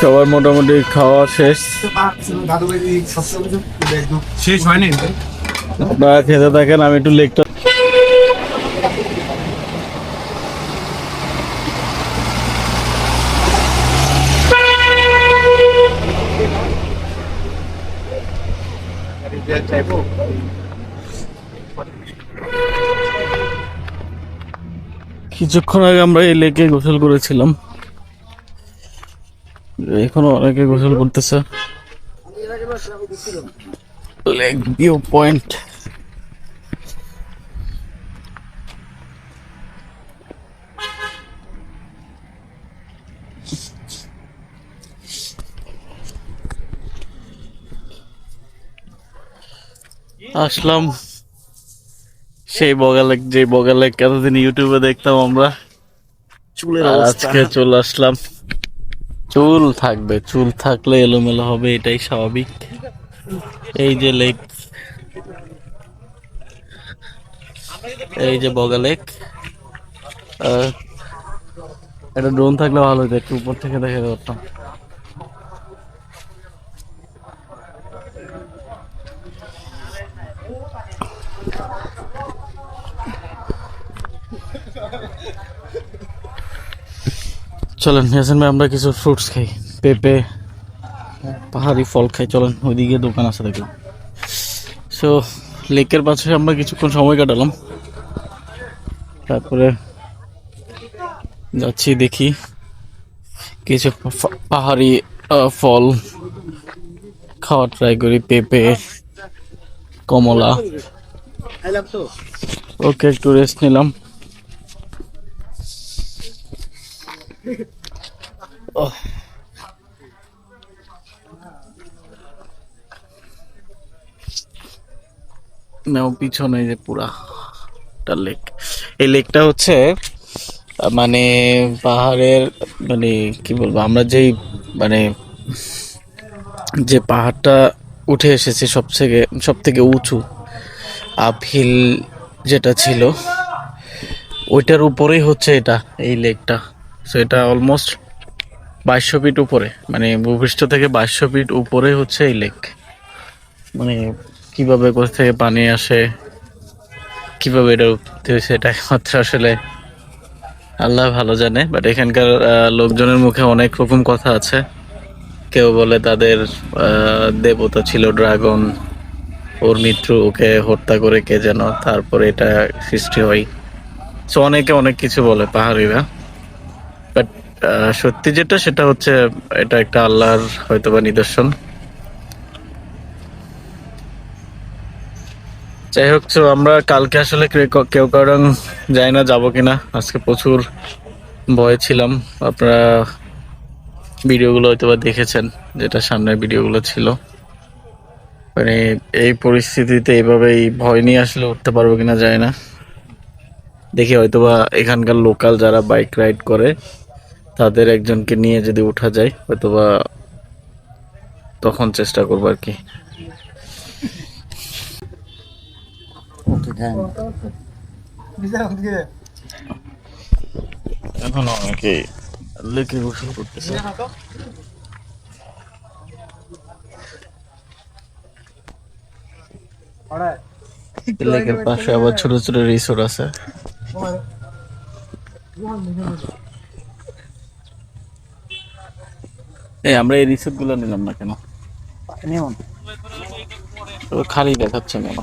সবার মোটামুটি খাওয়া শেষ। শেষ হয়নি? আপনারা খেতে থাকেন আমি একটু লেকটা কিছুক্ষণ আগে আমরা এই লেকে গোসল করেছিলাম। এখনও অনেকে গোসল করতেছে। লেক ভিউ পয়েন্ট আসলাম। সেই বগালেক যে বগালেক এতদিন ইউটিউবে দেখতাম আমরা। চুলের আজকে চলে আসলাম। চুল থাকবে চুল থাকলে এলোমেলো হবে এটাই স্বাভাবিক। এই যে লেক। এই যে বগা লেক আহ, একটা ড্রোন থাকলে ভালো হতো একটু উপর থেকে দেখে করতাম চলেন ইয়াসিন ভাই আমরা কিছু ফ্রুটস খাই। পেঁপে পাহাড়ি ফল খাই চলেন ওইদিকে দোকান আছে দেখলাম। সো লেকের পাশে আমরা কিছুক্ষণ সময় কাটালাম। তারপরে যাচ্ছি দেখি কিছু পাহাড়ি ফল খাওয়া ট্রাই করি পেঁপে কমলা। ওকে একটু রেস্ট নিলাম। নাও, পিছনে যে পুরা লেক এই লেকটা হচ্ছে মানে পাহাড়ের মানে কি বলব, আমরা যেই মানে যে পাহাড়টা উঠে এসেছে সব থেকে সব থেকে উঁচু আপহিল যেটা ছিল, ওইটার উপরেই হচ্ছে এটা, এই লেকটা সো এটা অলমোস্ট বাইশশো ফিট উপরে মানে ভূপৃষ্ঠ থেকে বাইশশো ফিট উপরে হচ্ছে এই লেক মানে কীভাবে কোথা থেকে পানি আসে, কীভাবে এটা উঠতে হয়েছে, এটা একমাত্র আসলে আল্লাহ ভালো জানে। বাট এখানকার লোকজনের মুখে অনেক রকম কথা আছে। কেউ বলে তাদের দেবতা ছিল ড্রাগন, ওর মিত্র ওকে হত্যা করে কে যেন, তারপরে এটা সৃষ্টি হয়। সো অনেকে অনেক কিছু বলে পাহাড়িরা। সত্যি যেটা, সেটা হচ্ছে এটা একটা আল্লাহর হয়তোবা নিদর্শন। যাই হোক, তো আমরা কালকে আসলে কেউ কারণ যাই না যাব কিনা। আজকে প্রচুর ভয় ছিলাম। আপনারা ভিডিওগুলো হয়তোবা দেখেছেন, যেটা সামনের ভিডিওগুলো ছিল। মানে এই পরিস্থিতিতে এইভাবেই ভয় নিয়ে আসলে উঠতে পারব কিনা যায় না। দেখি হয়তোবা এখানকার লোকাল যারা বাইক রাইড করে তাদের একজনকে নিয়ে যদি উঠা যায় হয়তোবা তখন চেষ্টা করব আর কি। এখন অনেকে লেকে গোসল করতেছে। লেকের পাশে আবার ছোট ছোট রিসোর্ট আছে। এই আমরা এই রিসোর্টগুলো নিলাম না কেন? তো খালি দেখাচ্ছে কেন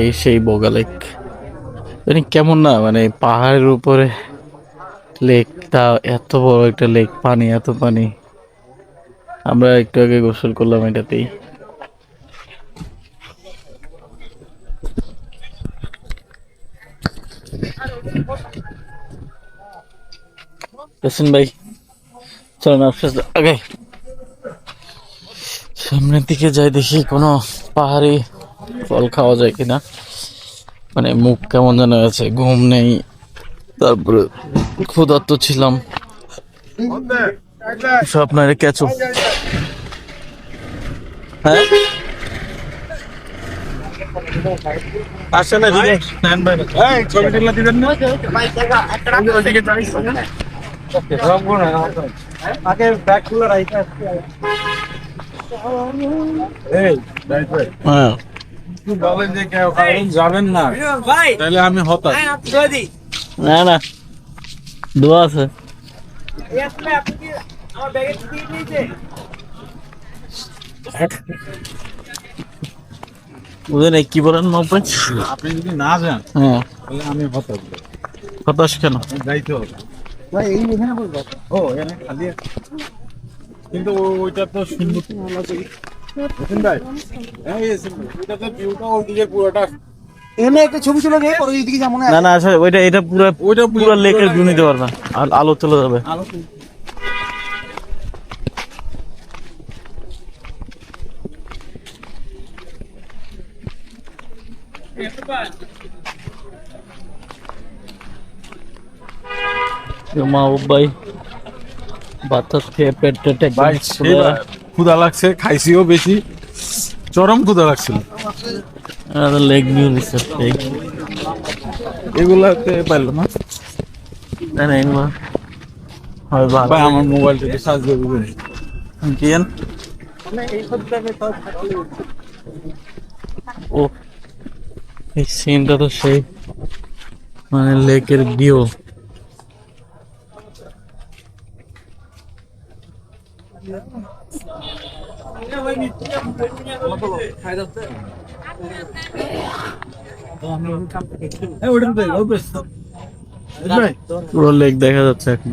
এই সেই বগা লেক মানে কেমন না মানে পাহাড়ের উপরে লেক তা এত বড় একটা লেক পানি, এত পানি। আমরা একটু আগে গোসল করলাম এটাতেই। ইয়াসিন ভাই চলেন আগে। সামনের দিকে যাই দেখি কোনো পাহাড়ি ফল খাওয়া যায় কিনা। মানে মুখ কেমন যেন আছে ঘুম নেই। তারপরে ক্ষুধার্ত ছিলাম। আপনার কেঁচো। হ্যাঁ? আসে না দিদি। নেন ভাই এই ছবি তুলে দিবেন না? আগে ব্যাগ খুলে রাইতে এই ড্রাইভার হ্যাঁ। বলেন যে কেউ কারণ যাবেন না। তাহলে আমি হতাশ। না না। দোয়া আছে। বুঝলেন এই কি বলেন আপনি যদি না যান হ্যাঁ। তাহলে আমি হতাশ হতাশ কেন? যাইতে হবে। ও এখানে খালি কিন্তু ওইটা তো সুন্দর। ভাই হ্যাঁ ওইটা তো ভিউটা ওইদিকে পুরোটা এনে একটা ছবি পরে যেমন না? না আসলে ওইটা এটা পুরো ওইটা পুরো লেকের ভিউ নিতে পারবে আর আলো চলে যাবে। আলো মা ভাই বাতাস খেয়ে পেট টেট ক্ষুদা লাগছে খাইছিও বেশি। চরম ক্ষুদা লাগছিল। আমাদের লেক ভিউ দিচ্ছে এগুলাতে পারল না। না না এগুলো হয় ভাই আমার মোবাইলটা একটু চার্জ দিয়ে দিবেন। কিয়েন ও এই সিনটা তো সেই মানে লেকের ভিউ। পুরো লেক দেখা যাচ্ছে এখন।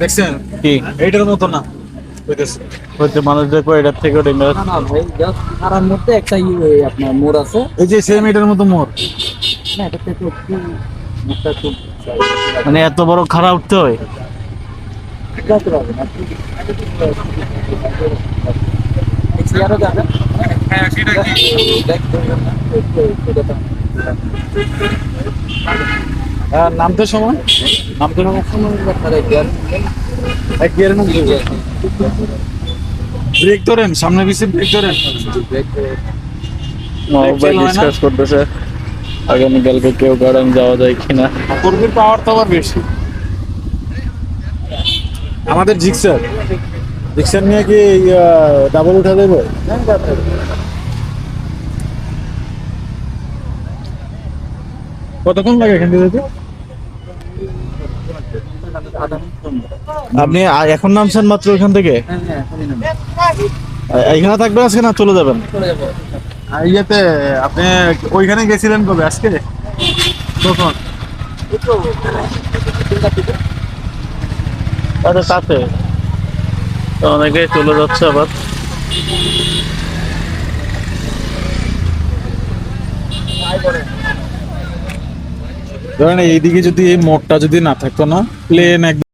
দেখছেন? কি? এইটার মতো না হচ্ছে মানুষ দেখো এটার থেকে না ভাই জাস্ট খারাপ মধ্যে একটা ইয়ে আপনার মোড় আছে। এই যে সেম এটার মতো মোর না এটা একটু একটু মানে এত বড় খারাপ উঠতে হয় যাবে আর নামতে সময়? ব্রেক ধরেন সামনে পিছিয়ে ব্রেক ধরেন। ভাই ডিসকাস করতেছে। আগামীকালকে কেউ গার্ডেন যাওয়া যায় কিনা। কর্মীর পাওয়ার তো আবার বেশি। আমাদের জিক্সার জিক্সার নিয়ে কি ডাবল উঠা দেবো? কতক্ষণ লাগে এখান থেকে যেতে? আপনি এখন নামছেন মাত্র ওইখান থেকে? এখানে থাকবেন আজকে না চলে যাবেন? ইয়েতে আপনি ওইখানে গেছিলেন কবে আজকে? কখন? আচ্ছা তাতে। অনেকে চলে যাচ্ছে আবার। ধরেন এইদিকে যদি এই মোড়টা যদি না থাকতো না প্লেন একদম